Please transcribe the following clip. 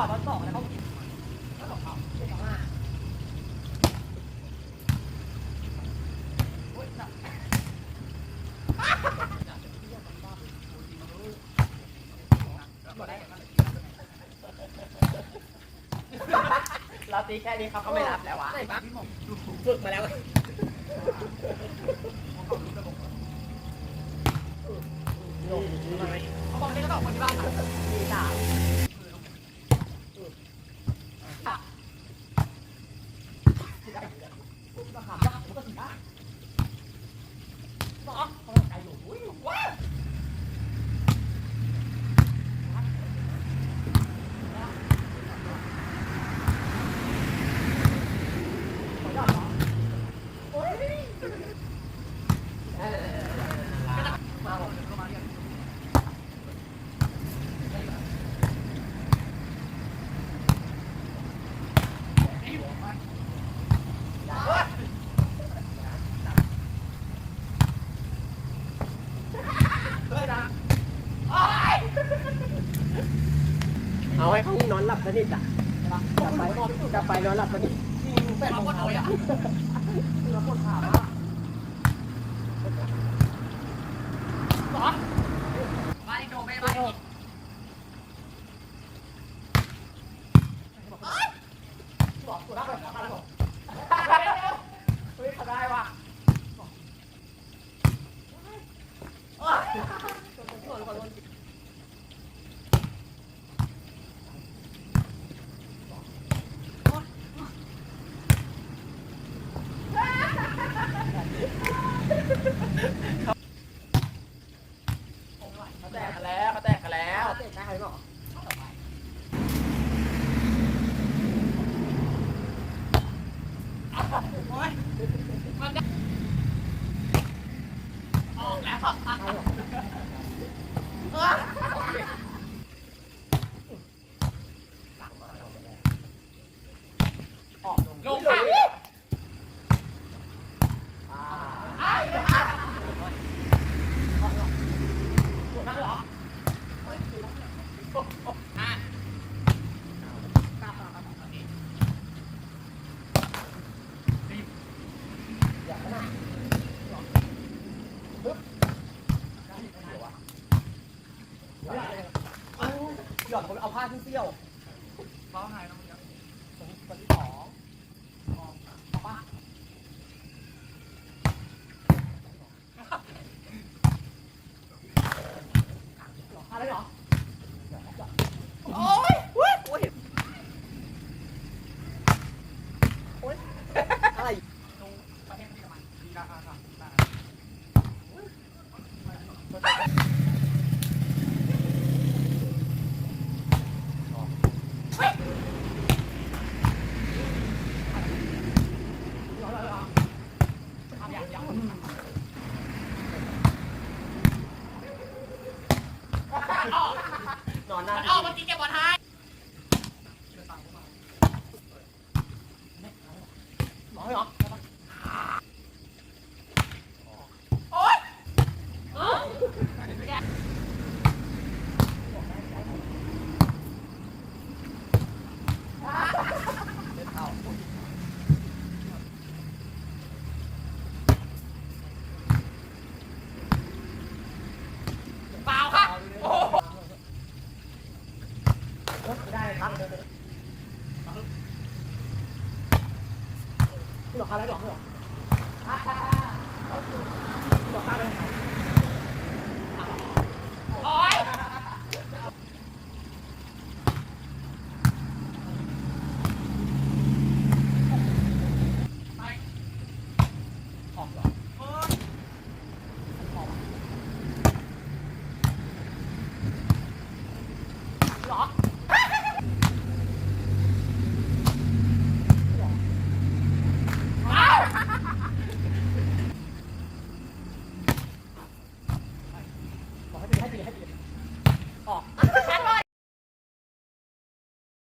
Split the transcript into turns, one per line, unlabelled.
อดตอนสองแล้วเขาแล้วสองเขาเจ็ดสองห้าโอ๊ยหนักเราตีแค่นี้เขาก็ไม่รับแล้ววะ ฝึกมาแล้ว มาขำยักษ์ผมก็สีบ้าสองเขาใจอยู่อุ้ยว้าโอ้ยมาบอกเข้ามาเรียก
เอาให้เขานอนหลับสนิทอะกลับไปกลับไปนอนหลับสนิท
แปดโมงเช้าอะเราปวดขาอะสองมาดิโดไม่ไม่บอกตัวรับไปทำอะไรบอกเฮ้ยทำได้ว่ะเขาแตกกันแล้วเขาแตกกันแล้ว
เตะได้หรอ
ออกแล้วออกลงค่ะนั่งเหรออะ
หย่อนผมเอาผ้าที่เซี่ยว
เบ้าหายน้องยัง
คนที่สองเอาป่ะ
อะไรเหรอ
โอ้ยโอ้ยโอ้ยโอ้ยอะไร
ตรงประเทศที่กำลังดีราคาค่ะ
ห
มอเหรอโอ๊ย เปล่าค่ะ โอ้โห
ได้ครับ หลอกคาอะไรหลอกไม่หลอก